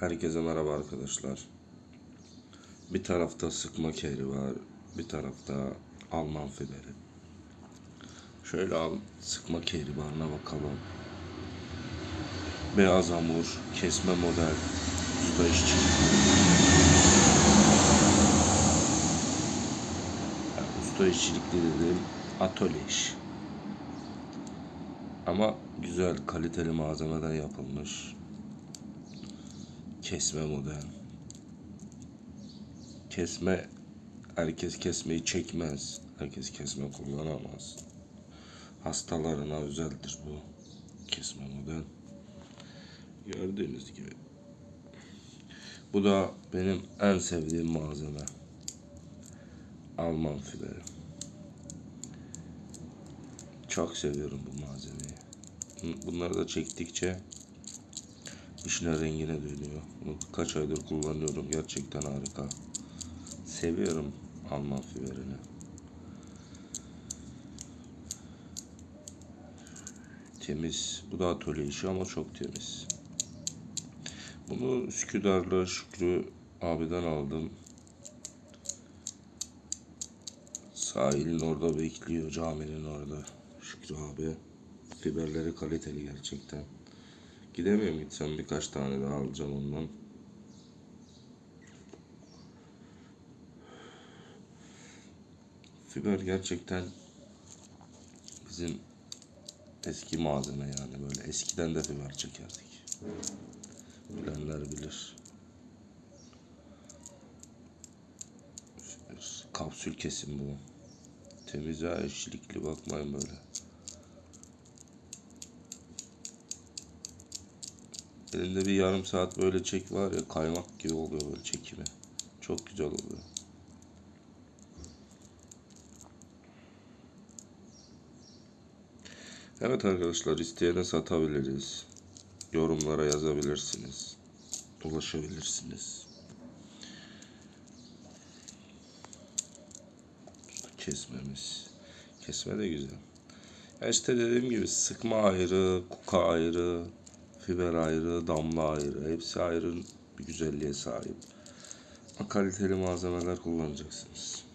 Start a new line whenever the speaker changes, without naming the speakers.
Herkese merhaba arkadaşlar. Bir tarafta sıkma keri var, bir tarafta Alman fiberi. Şöyle al, sıkma keri barına bakalım. Beyaz hamur, kesme model, usta işçi. Usta işçilikli dediğim atölye iş. Ama güzel, kaliteli malzemeden yapılmış. Kesme model. Kesme, herkes kesmeyi çekmez. Herkes kesme kullanamaz. Hastalarına özeldir bu kesme model. Gördüğünüz gibi. Bu da benim en sevdiğim malzeme. Alman fiberi. Çok seviyorum bu malzemeyi. Bunları da çektikçe işine rengine dönüyor. Bunu kaç aydır kullanıyorum. Gerçekten harika. Seviyorum Alman fiberini. Temiz. Bu da atölye işi ama çok temiz. Bunu Üsküdar'la Şükrü abiden aldım. Sahilin orada bekliyor. Caminin orada. Şükrü abi. Fiberleri kaliteli gerçekten. Gidemiyorum gitsem birkaç tane daha alacağım ondan. Fiber gerçekten bizim eski malzeme yani böyle eskiden de fiber çekerdik. Bilenler bilir. Kapsül kesim bu. Temiz ha işçilikli bakmayın böyle. Elinde bir yarım saat böyle çek var ya kaymak gibi oluyor böyle çekimi. Çok güzel oluyor. Evet arkadaşlar isteyene satabiliriz. Yorumlara yazabilirsiniz. Ulaşabilirsiniz. Kesmemiz. Kesme de güzel. Ya işte dediğim gibi sıkma ayrı, kuka ayrı, fiber ayrı, damla ayrı. Hepsi ayrı bir güzelliğe sahip. Kaliteli malzemeler kullanacaksınız.